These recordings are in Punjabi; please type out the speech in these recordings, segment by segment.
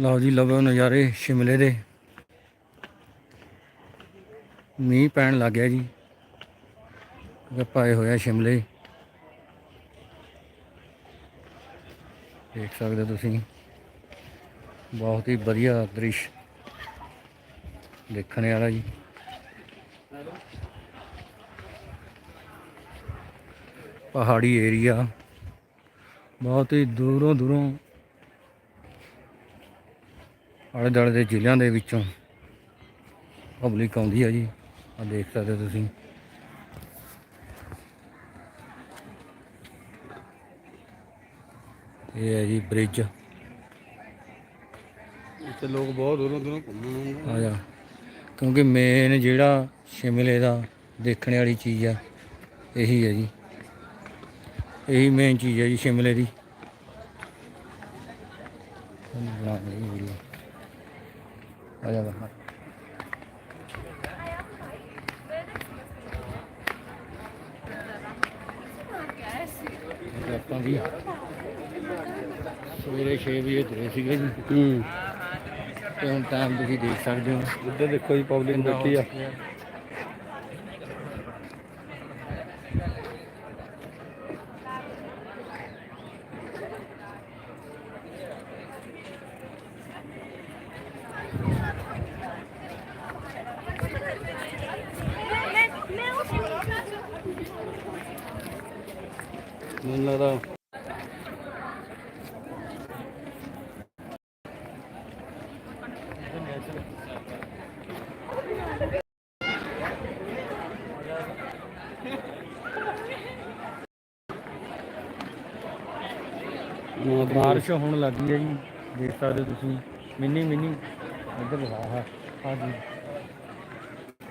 ਲਓ ਜੀ, ਲਵੋ ਨਜ਼ਾਰੇ ਸ਼ਿਮਲੇ ਦੇ। ਮੀਂਹ ਪੈਣ ਲੱਗ ਗਿਆ ਜੀ। ਗੱਪਾਏ ਹੋਇਆ ਸ਼ਿਮਲੇ। ਦੇਖ ਸਕਦੇ ਹੋ ਤੁਸੀਂ। ਬਹੁਤ ਹੀ ਵਧੀਆ ਦ੍ਰਿਸ਼ ਦੇਖਣ ਵਾਲਾ ਜੀ। ਪਹਾੜੀ ਏਰੀਆ। ਬਹੁਤ ਹੀ ਦੂਰੋਂ ਦੂਰੋਂ ਆਲੇ ਦੁਆਲੇ ਦੇ ਜ਼ਿਲ੍ਹਿਆਂ ਦੇ ਵਿੱਚੋਂ ਪਬਲਿਕ ਆਉਂਦੀ ਹੈ ਜੀ। ਆ ਦੇਖ ਸਕਦੇ ਹੋ ਤੁਸੀਂ। ਇਹ ਹੈ ਜੀ ਬ੍ਰਿਜ ਇੱਥੇ ਲੋਕ ਬਹੁਤ ਦੂਰੋਂ ਦੂਰੋਂ ਘੁੰਮਣ ਆਉਂਦੇ ਆ। ਜਾ। ਕਿਉਂਕਿ ਮੇਨ ਜਿਹੜਾ ਸ਼ਿਮਲੇ ਦਾ ਦੇਖਣ ਵਾਲੀ ਚੀਜ਼ ਆ ਇਹੀ ਹੈ ਜੀ। ਇਹੀ ਮੇਨ ਚੀਜ਼ ਹੈ ਜੀ ਸ਼ਿਮਲੇ ਦੀ। ਬਣਾ ਲਈ ਵੀਡੀਓ ਆ ਜਾ ਬਾਹਰ। ਆਪਾਂ ਵੀ ਸਵੇਰੇ 6 ਵਜੇ ਤੁਰੇ ਸੀਗੇ ਜੀ। ਹੂੰ। ਤੇ ਹੁਣ ਟਾਈਮ ਤੁਸੀਂ ਦੇਖ ਸਕਦੇ ਹੋ। ਇੱਧਰ ਦੇਖੋ ਜੀ ਪਬਲਿਕ ਬੈਠੀ ਆ। ਹੋ ਚੁੱਕਿਆ। ਮੈਨੂੰ ਲੱਗਦਾ। ਨਾ ਬਾਹਰ ਬਾਰਿਸ਼ ਹੋਣ ਲੱਗੀ ਹੈ ਜੀ। ਦੇਖ ਸਕਦੇ ਤੁਸੀਂ ਮਿੰਨੀ ਮਿੰਨੀ ਇੱਧਰ ਦਿਖਾ ਹਾਂ। ਹਾਂ ਜੀ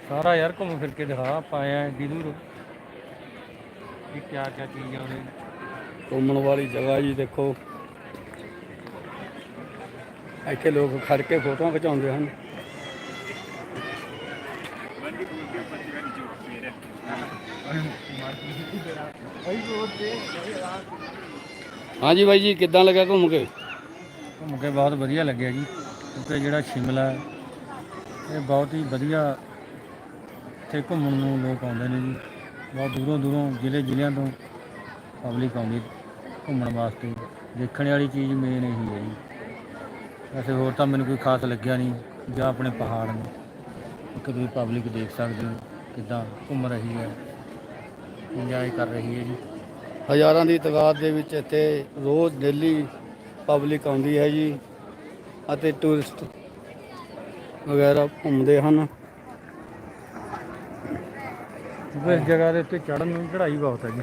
ਸਾਰਾ ਯਾਰ ਘੁੰਮ ਫਿਰ ਕੇ ਦਿਖਾ ਆਪਾਂ ਆਏ ਆਂ ਏਡੀ ਦੂਰ। ਇਹ ਕਿਆ ਕਿਆ ਚੀਜ਼ਾਂ ਨੇ। ਘੁੰਮਣ ਵਾਲੀ ਜਗ੍ਹਾ ਜੀ ਦੇਖੋ। ਇੱਥੇ ਲੋਕ ਖੜ ਕੇ ਫੋਟੋਆਂ ਖਿਚਾਉਂਦੇ ਹਨ। ਹਾਂਜੀ ਬਾਈ ਜੀ ਕਿੱਦਾਂ ਲੱਗਾ ਘੁੰਮ ਕੇ? ਘੁੰਮ ਕੇ ਬਹੁਤ ਵਧੀਆ ਲੱਗਿਆ ਜੀ। ਕਿਉਂਕਿ ਜਿਹੜਾ ਸ਼ਿਮਲਾ ਹੈ, ਇਹ ਬਹੁਤ ਹੀ ਵਧੀਆ ਇੱਥੇ ਘੁੰਮਣ ਨੂੰ ਲੋਕ ਆਉਂਦੇ ਨੇ ਜੀ। ਬਹੁਤ ਦੂਰੋਂ ਦੂਰੋਂ ਜ਼ਿਲ੍ਹੇ ਜ਼ਿਲ੍ਹਿਆਂ ਤੋਂ ਪਬਲਿਕ ਆਉਂਦੀ। ਘੁੰਮਣ ਵਾਸਤੇ। ਦੇਖਣ ਵਾਲੀ ਚੀਜ਼ ਮੇਨ ਇਹੀ ਹੈ ਜੀ। ਵੈਸੇ ਹੋਰ ਤਾਂ ਮੈਨੂੰ ਕੋਈ ਖਾਸ ਲੱਗਿਆ ਨਹੀਂ ਜਾਂ ਆਪਣੇ ਪਹਾੜ ਨੇ। ਇੱਕ ਤੁਸੀਂ ਪਬਲਿਕ ਦੇਖ ਸਕਦੇ ਹੋ ਕਿੱਦਾਂ ਘੁੰਮ ਰਹੀ ਹੈ। ਇੰਜੋਏ ਕਰ ਰਹੀ ਹੈ ਜੀ। ਹਜ਼ਾਰਾਂ ਦੀ ਤਾਦਾਦ ਦੇ ਵਿੱਚ ਇੱਥੇ ਰੋਜ਼ ਡੇਲੀ ਪਬਲਿਕ ਆਉਂਦੀ ਹੈ ਜੀ ਅਤੇ ਟੂਰਿਸਟ ਵਗੈਰਾ ਘੁੰਮਦੇ ਹਨ। ਇਸ ਜਗ੍ਹਾ ਦੇ ਉੱਤੇ ਚੜ੍ਹਨ ਨੂੰ ਚੜ੍ਹਾਈ ਬਹੁਤ ਹੈ ਜੀ।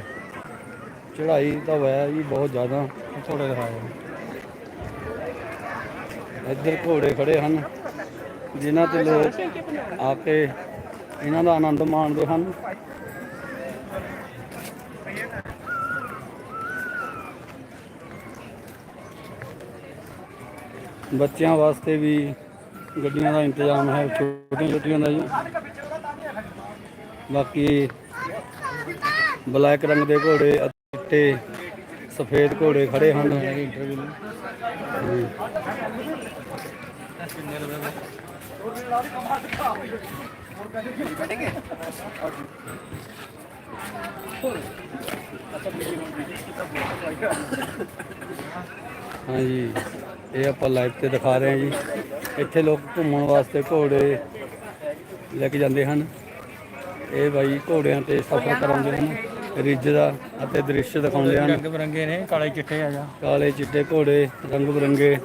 ਚੜ੍ਹਾਈ ਤਾਂ ਹੈ ਜੀ ਬਹੁਤ ਜ਼ਿਆਦਾ। ਥੋੜੇ ਦਿਖਾਇਆ ਇੱਧਰ ਘੋੜੇ ਖੜੇ ਹਨ ਜਿਨ੍ਹਾਂ ਤੇ ਲੋਕ ਆ ਕੇ ਇਹਨਾਂ ਦਾ ਆਨੰਦ ਮਾਣਦੇ ਹਨ। ਬੱਚਿਆਂ ਵਾਸਤੇ ਵੀ ਗੱਡੀਆਂ ਦਾ ਇੰਤਜ਼ਾਮ ਹੈ ਛੋਟੀਆਂ ਛੋਟੀਆਂ ਦਾ ਜੀ। ਬਾਕੀ ਬਲੈਕ ਰੰਗ ਦੇ ਘੋੜੇ ਚਿੱਟੇ ਸਫੇਦ ਘੋੜੇ ਖੜੇ ਹਨ। ਹਾਂਜੀ, ਇਹ ਆਪਾਂ ਲਾਈਵ ਤੇ ਦਿਖਾ ਰਹੇ ਹਾਂ ਜੀ। ਇੱਥੇ ਲੋਕ ਘੁੰਮਣ ਵਾਸਤੇ ਘੋੜੇ ਲੈ ਕੇ ਜਾਂਦੇ ਹਨ। ਇਹ ਬਾਈ ਘੋੜਿਆਂ ਤੇ ਸਫ਼ਰ ਕਰਾਉਂਦੇ ਹਨ। ਦਾ ਅਤੇ ਦ੍ਰਿਸ਼ ਦਿਖਾਉਂਦੇ ਹਨ। ਰੰਗ ਬਰੰਗੇ ਨੇ ਕਾਲੇ ਚਿੱਟੇ ਆ ਜਾ। ਕਾਲੇ ਚਿੱਟੇ ਘੋੜੇ ਰੰਗ ਬਰੰਗੇ।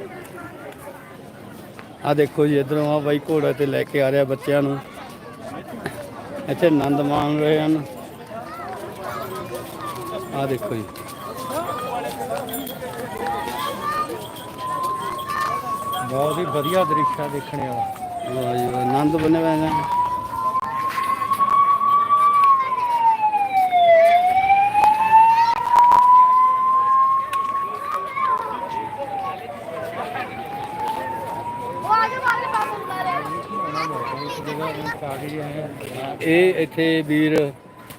ਆ ਦੇਖੋ ਜੀ ਇਧਰੋਂ ਆ ਬਾਈ ਘੋੜਾ ਤੇ ਲੈ ਕੇ ਆ ਰਿਹਾ ਬੱਚਿਆਂ ਨੂੰ। ਇੱਥੇ ਆਨੰਦ ਮਾਣ ਰਹੇ ਹਨ। ਆ ਦੇਖੋ ਜੀ। ਬਹੁਤ ਹੀ ਵਧੀਆ ਦ੍ਰਿਸ਼ ਆ ਦੇਖਣ ਵਾਲਾ। ਵਾਹ ਜੀ ਆਨੰਦ ਬਣੇ ਹੋਏ ਨੇ ਇਹ ਇੱਥੇ ਵੀਰ,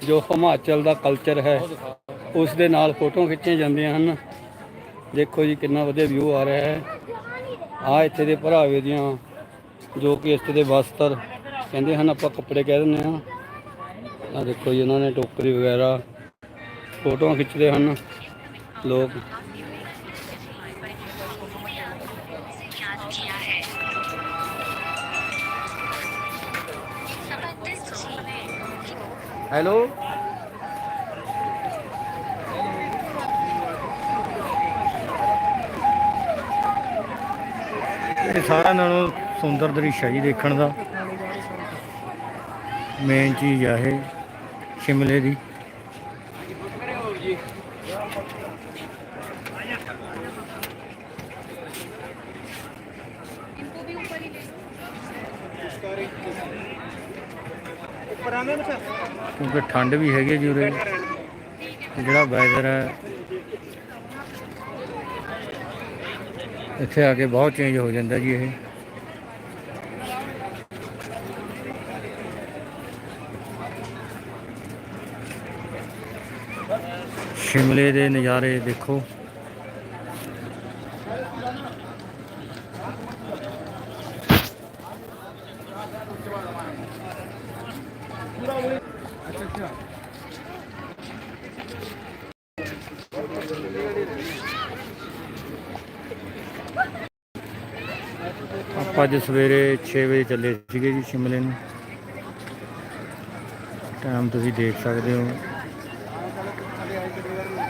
ਜੋ ਹਿਮਾਚਲ ਦਾ ਕਲਚਰ ਹੈ ਉਸ ਦੇ ਨਾਲ ਫੋਟੋ ਖਿੱਚੀਆਂ ਜਾਂਦੀਆਂ ਹਨ। ਦੇਖੋ ਜੀ, ਕਿੰਨਾ ਵਧੀਆ ਵਿਊ ਆ ਰਿਹਾ ਹੈ। ਆ ਇੱਥੇ ਦੇ ਭਰਾਵੇ ਦੀਆਂ, ਜੋ ਕਿ ਇੱਥੇ ਦੇ ਵਸਤਰ ਕਹਿੰਦੇ ਹਨ, ਆਪਾਂ ਕੱਪੜੇ ਕਹਿ ਦਿੰਦੇ ਆ ਆ ਦੇਖੋ ਜੀ ਉਹਨਾਂ ਨੇ ਟੋਕਰੀ ਵਗੈਰਾ ਫੋਟੋਆਂ ਖਿੱਚਦੇ ਹਨ। ਲੋਕ ਹੈਲੋ। ਇਹ ਸਾਰਿਆਂ ਨਾਲੋਂ ਸੁੰਦਰ ਦ੍ਰਿਸ਼ ਹੈ ਜੀ ਦੇਖਣ ਦਾ। ਮੇਨ ਚੀਜ਼ ਆ ਇਹ, ਸ਼ਿਮਲੇ ਦੀ। ਕਿਉਂਕਿ ਠੰਡ ਵੀ ਹੈਗੀ ਜੀ ਉਰੇ ਜਿਹੜਾ ਵੈਦਰ ਹੈ, ਇੱਥੇ ਆ ਕੇ ਬਹੁਤ ਚੇਂਜ ਹੋ ਜਾਂਦਾ ਜੀ ਇਹ। ਸ਼ਿਮਲੇ ਦੇ ਨਜ਼ਾਰੇ ਦੇਖੋ। ਆਪਾਂ ਅੱਜ ਸਵੇਰੇ 6 ਵਜੇ ਚੱਲੇ ਸੀਗੇ ਜੀ ਸ਼ਿਮਲੇ ਨੂੰ। ਟਾਈਮ ਤੁਸੀਂ ਦੇਖ ਸਕਦੇ ਹੋ।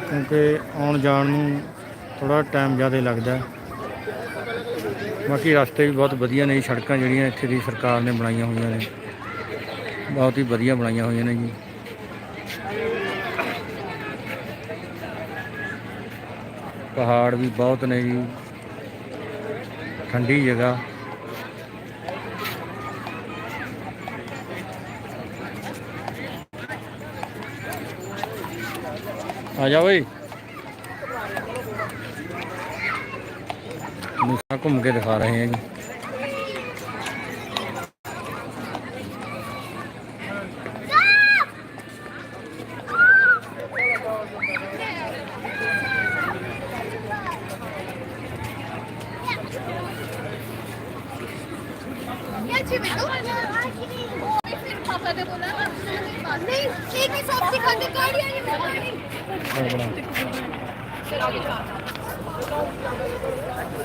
ਕਿਉਂਕਿ ਆਉਣ ਜਾਣ ਨੂੰ ਥੋੜਾ ਟਾਈਮ ਜ਼ਿਆਦਾ ਲੱਗਦਾ। ਬਾਕੀ ਰਸਤੇ ਵੀ ਬਹੁਤ ਵਧੀਆ ਨੇ ਸੜਕਾਂ ਜਿਹੜੀਆਂ ਇੱਥੇ ਦੀ ਸਰਕਾਰ ਨੇ ਬਣਾਈਆਂ ਹੋਈਆਂ ਨੇ। ਬਹੁਤ ਹੀ ਵਧੀਆ ਬਣਾਈਆਂ ਹੋਈਆਂ ਨੇ ਜੀ। ਪਹਾੜ ਵੀ ਬਹੁਤ ਨੇ ਜੀ। ਠੰਡੀ ਜਗ੍ਹਾ। ਆ ਜਾ ਓਏ ਮੁਸਾ ਘੁੰਮ ਕੇ ਦਿਖਾ ਰਹੇ ਹਾਂ ਜੀ। ਨਹੀਂ ਇੱਕ ਹੀ ਸਬਜ਼ੀ ਖਾਂਦੇ ਕਾੜੀਆਂ ਨਹੀਂ। ही शॉप दिखाते गाड़ी आई है गाड़ी ਬਹੁਤ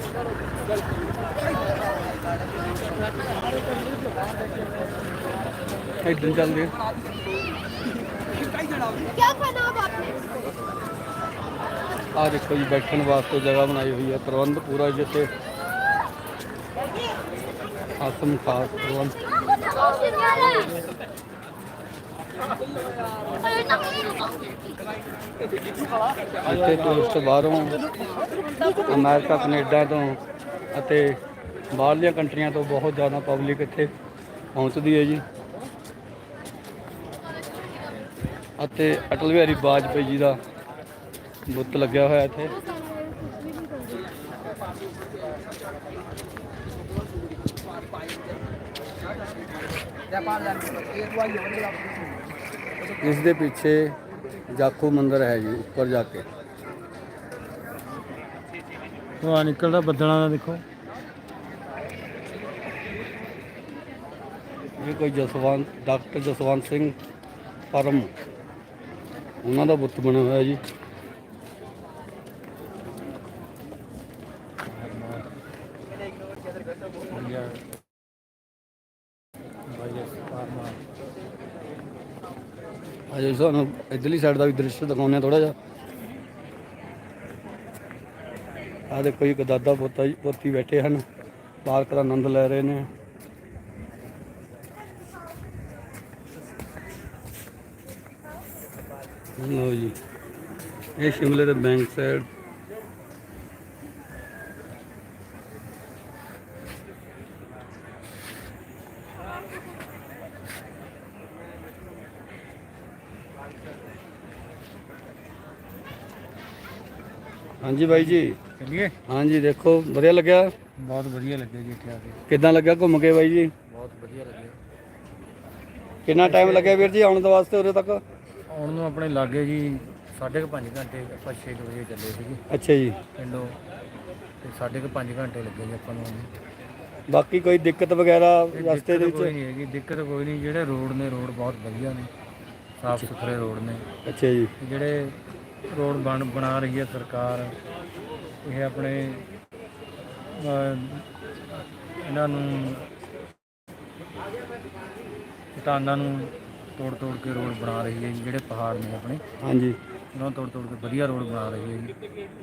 ਬੜਾ। ਇੱਦਾਂ ਚੱਲਦੇ ਆ। क्या खाना अब आपने ਆਹ ਦੇਖੋ ਜੀ ਬੈਠਣ ਵਾਸਤੇ ਜਗ੍ਹਾ ਬਣਾਈ ਹੋਈ ਹੈ ਪ੍ਰਬੰਧ ਪੂਰਾ ਜਿੱਥੇ ਆਸਮ ਖਾਸ ਪ੍ਰਬੰਧ ਇੱਥੇ ਟੂਰਿਸਟ ਬਾਹਰੋਂ ਅਮਰੀਕਾ, ਕੈਨੇਡਾ ਤੋਂ ਅਤੇ ਬਾਹਰਲੀਆਂ ਕੰਟਰੀਆਂ ਤੋਂ ਬਹੁਤ ਜ਼ਿਆਦਾ ਪਬਲਿਕ ਇੱਥੇ ਪਹੁੰਚਦੀ ਹੈ ਜੀ। ਅਤੇ ਅਟਲ ਬਿਹਾਰੀ ਵਾਜਪੇਈ ਜੀ ਦਾ ਬੁੱਤ ਲੱਗਿਆ ਹੋਇਆ ਇੱਥੇ। ਇਸ ਦੇ ਪਿੱਛੇ ਜਾਖੂ ਮੰਦਿਰ ਹੈ ਜੀ ਉੱਪਰ ਜਾ ਕੇ। ਧੂੰਆਂ ਨਿਕਲਦਾ ਬੱਦਲਾਂ ਦਾ ਦੇਖੋ। ਇਹ ਕੋਈ ਜਸਵੰਤ ਡਾਕਟਰ ਜਸਵੰਤ ਸਿੰਘ ਪਰਮ। ਉਹਨਾਂ ਦਾ ਬੁੱਤ ਬਣਿਆ ਹੋਇਆ ਜੀ। ਅਜੇ ਸਾਨੂੰ ਇਧਰਲੀ ਸਾਈਡ ਦਾ ਵੀ ਦ੍ਰਿਸ਼ ਦਿਖਾਉਂਦੇ ਆ ਥੋੜਾ ਜਿਹਾ। ਆ ਦੇਖੋ ਜੀ ਦਾਦਾ ਪੋਤਾ ਜੀ, ਪੋਤੀ ਬੈਠੇ ਹਨ। ਪਾਰਕ ਦਾ ਆਨੰਦ ਲੈ ਰਹੇ ਨੇ। ਲਓ ਜੀ, ਇਹ ਸ਼ਿਮਲੇ ਦੇ ਬੈਂਕ ਸਾਈਡ ਹਾਂਜੀ ਬਾਈ ਜੀ। ਚੱਲੀਏ? ਹਾਂਜੀ ਦੇਖੋ ਵਧੀਆ ਲੱਗਿਆ? ਬਹੁਤ ਵਧੀਆ ਲੱਗਿਆ ਜੀ ਇੱਥੇ ਆ ਕੇ। ਕਿੱਦਾਂ ਲੱਗਾ ਘੁੰਮ ਕੇ ਬਾਈ ਜੀ? ਬਹੁਤ ਵਧੀਆ ਲੱਗਿਆ। ਕਿੰਨਾ ਟਾਈਮ ਲੱਗਿਆ ਵੀਰ ਜੀ ਆਉਣ ਦੇ ਵਾਸਤੇ ਉਰੇ ਤੱਕ? ਆਉਣ ਨੂੰ ਆਪਣੇ ਲਾਗੇ ਜੀ ਸਾਢੇ ਕੁ ਪੰਜ ਘੰਟੇ ਆਪਾਂ 6 ਵਜੇ ਚੱਲੇ ਸੀਗੇ। ਅੱਛਾ ਜੀ। ਪਿੰਡੋਂ ਤੇ ਸਾਢੇ ਕੁ 5 ਘੰਟੇ ਲੱਗੇ ਜੀ ਆਪਾਂ ਨੂੰ ਆਉਣ ਨੂੰ। ਬਾਕੀ ਕੋਈ ਦਿੱਕਤ ਵਗੈਰਾ ਰਸਤੇ ਦੇ ਦਿੱਕਤ ਕੋਈ ਵਿੱਚ ਨਹੀਂ ਹੈਗੀ ਦਿੱਕਤ ਕੋਈ ਨਹੀਂ। ਜਿਹੜੇ ਰੋਡ ਨੇ ਰੋਡ ਬਹੁਤ ਵਧੀਆ ਨੇ। ਸਾਫ਼ ਸੁਥਰੇ ਰੋਡ ਨੇ। ਅੱਛਾ ਜੀ। ਤੇ ਜਿਹੜੇ ਰੋਡ ਬਣ ਬਣਾ ਰਹੀ ਹੈ ਸਰਕਾਰ। ਇਹ ਆਪਣੇ ਇਹਨਾਂ ਨੂੰ ਚਟਾਨਾਂ ਨੂੰ ਤੋੜ ਤੋੜ ਕੇ ਰੋਡ ਬਣਾ ਰਹੀ ਹੈ ਜੀ, ਜਿਹੜੇ ਪਹਾੜ ਨੇ ਆਪਣੇ। ਹਾਂਜੀ। ਉਹਨਾਂ ਨੂੰ ਤੋੜ ਤੋੜ ਕੇ ਵਧੀਆ ਰੋਡ ਬਣਾ ਰਹੀ ਹੈ ਜੀ।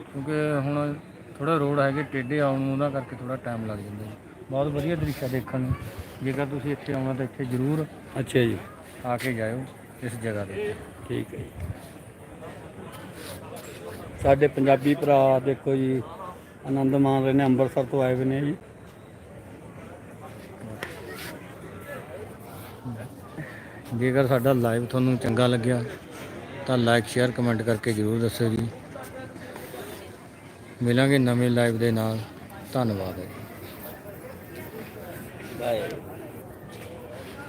ਕਿਉਂਕਿ ਹੁਣ ਥੋੜਾ ਰੋਡ ਹੈਗੇ ਟੇਢੇ ਆਉਣ ਨੂੰ ਉਹਨਾਂ ਕਰਕੇ ਥੋੜਾ ਟਾਈਮ ਲੱਗ ਜਾਂਦਾ ਜੀ। ਬਹੁਤ ਵਧੀਆ ਦ੍ਰਿਸ਼ ਹੈ ਦੇਖਣ ਨੂੰ। ਜੇਕਰ ਤੁਸੀਂ ਇੱਥੇ ਆਉਣਾ ਤਾਂ ਇੱਥੇ ਜ਼ਰੂਰ ਅੱਛਾ ਜੀ। ਆ ਕੇ ਜਾਇਓ ਇਸ ਜਗ੍ਹਾ ਦੇ ਉੱਤੇ। ਠੀਕ ਹੈ ਜੀ। ਸਾਡੇ ਪੰਜਾਬੀ ਭਰਾ ਦੇਖੋ ਜੀ ਆਨੰਦ ਮਾਣ ਰਹੇ ਨੇ ਅੰਮ੍ਰਿਤਸਰ ਤੋਂ ਆਏ ਹੋਏ ਨੇ ਜੀ। ਜੇਕਰ ਸਾਡਾ ਲਾਈਵ ਤੁਹਾਨੂੰ ਚੰਗਾ ਲੱਗਿਆ ਤਾਂ ਲਾਈਕ ਸ਼ੇਅਰ ਕਮੈਂਟ ਕਰਕੇ ਜਰੂਰ ਦੱਸਿਓ ਜੀ। ਮਿਲਾਂਗੇ ਨਵੇਂ ਲਾਈਵ ਦੇ ਨਾਲ। ਧੰਨਵਾਦ ਬਾਏ